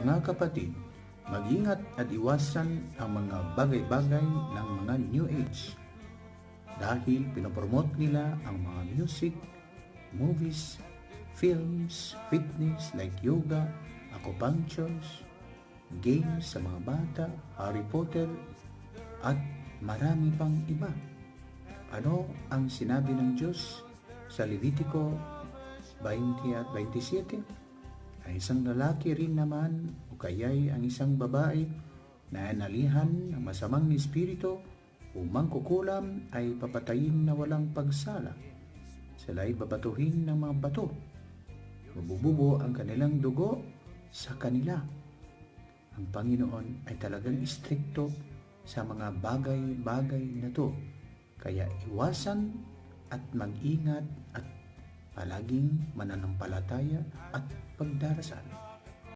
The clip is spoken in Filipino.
Mga kapatid, mag-ingat at iwasan ang mga bagay-bagay ng mga New Age dahil pinopromote nila ang mga music, movies, films, fitness like yoga, acupunctures, games sa mga bata, Harry Potter, at marami pang iba. Ano ang sinabi ng Diyos sa Levitico 20 at 27? Ang isang lalaki rin naman o kaya'y ang isang babae na analihan ng masamang espiritu o mangkukulam ay papatayin na walang pagsala. Sila ay babatuhin ng mga bato. Mabububo ang kanilang dugo sa kanila. Ang Panginoon ay talagang istrikto sa mga bagay-bagay na to. Kaya iwasan at mag-ingat at palaging mananampalataya at pagdarasal.